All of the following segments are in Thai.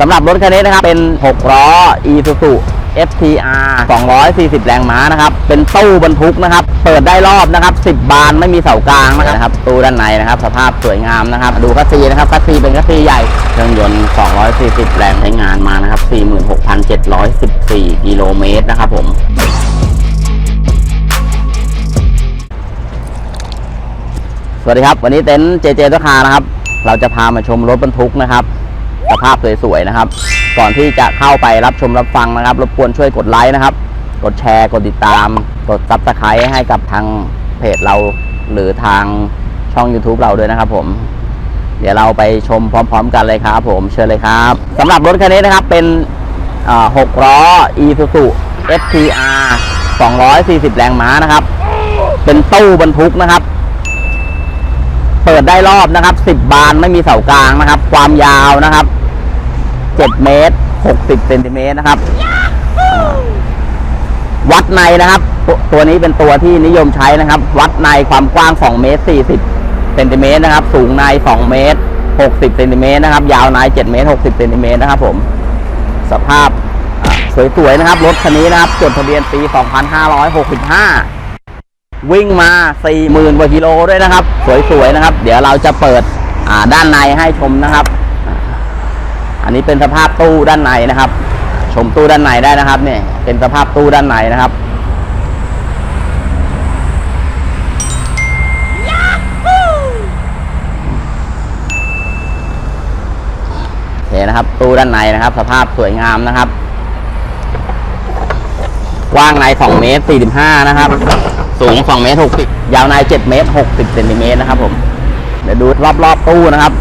สำหรับรถคันนี้นะครับ เป็น 6 ล้อ Isuzu FTR 240 แรงม้านะครับ เป็นตู้บรรทุกนะครับ เปิดได้รอบนะครับ 10 บานไม่มีเสากลางนะครับ ตู้ด้านในนะครับ สภาพสวยงามนะครับ ดูคัสซีนะครับ คัสซีเป็นคัสซีใหญ่ เครื่องยนต์ 240 แรงใช้งานมานะครับ 46,714 กิโลเมตรนะครับผมสวัสดีครับ วันนี้เต็นท์เจเจตัวคานะครับ เราจะพามาชมรถบรรทุกนะครับ สภาพสวยๆนะครับ ก่อนที่จะเข้าไปรับชมรับฟังนะครับ รบกวนช่วยกดไลค์นะครับ กดแชร์ กดติดตาม กดซับสไครต์ให้กับทางเพจเรา หรือทางช่อง YouTube เราด้วยนะครับผมเดี๋ยวเราไปชมพร้อม ๆ กันเลยครับผมเชิญเลยครับสำหรับรถคันนี้นะครับเป็น6ล้อ Isuzu FTR 240 แรงม้านะครับ เป็นตู้บรรทุกนะครับ เปิดได้รอบนะครับ 10 บานไม่มีเสากลางนะครับ ความยาวนะครับ 7 เมตร 60 เซนติเมตรนะครับ วัดในนะครับตัวตัวนี้เป็นตัวที่นิยมใช้นะครับ วัดในความกว้าง 2 เมตร 40 เซนติเมตรนะครับ สูงใน 2 เมตร 60 เซนติเมตรนะครับ ยาวใน 7 เมตร 60 เซนติเมตรนะครับผม สภาพอ่าสวยๆนะครับ รถคันนี้นะครับ จดทะเบียนปี 2565 วิ่งมา 40,000กว่ากิโลด้วยนะครับ สวยๆนะครับ เดี๋ยวเราจะเปิดอ่าด้านในให้ชมนะครับ อันนี้เป็นสภาพตู้ด้านในนะครับ ชมตู้ด้านในได้นะครับเนี่ยเป็นสภาพตู้ด้านในนะครับโอเคนะครับตู้ด้านในนะครับ สภาพสวยงามนะครับกว้างใน2เมตร45นะครับ สูง2เมตร60ยาวใน7เมตร60เซนติเมตรนะครับผม เดี๋ยวดูรอบๆตู้นะครับ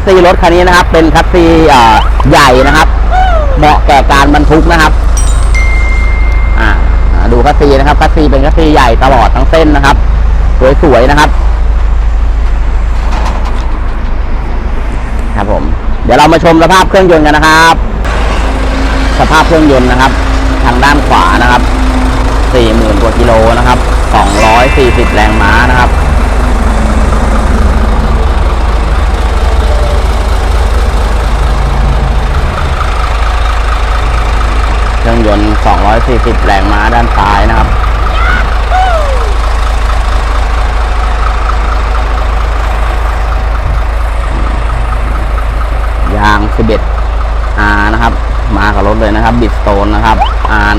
สซีรถคันนี้นะครับ เป็นคัสซีเอ่อใหญ่นะครับ เหมาะแก่การบรรทุกนะครับดูคัสซีนะครับคัสซีเป็นคัสซีใหญ่ตลอดทั้งเส้นนะครับ สวยๆนะครับ ครับผม เดี๋ยวเรามาชมสภาพเครื่องยนต์กันนะครับ สภาพเครื่องยนต์นะครับ ทางด้านขวานะครับ 40,000กว่ากิโลนะครับ240 แรงม้านะครับ เครื่อง ยนต์ 240 แรงม้าด้านซ้ายนะครับ ยาง 11 R นะครับ มากับรถเลยนะครับ บิดสโตนนะครับ R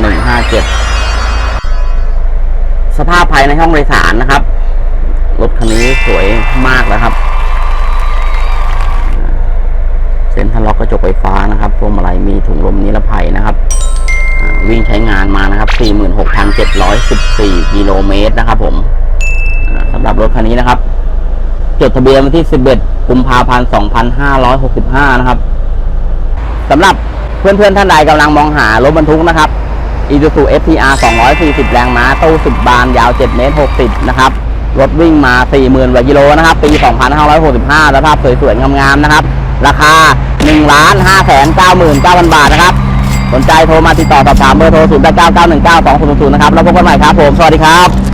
157 สภาพภายในห้องโดยสารนะครับ รถคันนี้สวยมากนะครับเซ็นทรัลล็อกกระจกไฟฟ้านะครับพวงมาลัยมีถุงลมนิรภัยนะครับ วิ่งใช้งานมานะครับ 46,714 กิโลเมตรนะครับผมสำหรับรถคันนี้นะครับ จดทะเบียนวันที่ 11 กุมภาพันธ์ 2565 นะครับสำหรับเพื่อนๆท่านใดกำลังมองหารถบรรทุกนะครับ Isuzu FTR 240 แรงม้าตู้ 10 บาน ยาว 7 เมตร 60 นะครับ รถวิ่งมา 40,000กว่ากิโลนะครับ ปี 2565สภาพสวยๆ งามๆ นะครับ ราคา 1,599,000 บาทนะครับ สนใจโทรมาติดต่อสอบถามเบอร์โทร 0 8 9 9 1 9 2 0 0 นะครับ แล้วพบกันใหม่ครับผม สวัสดีครับ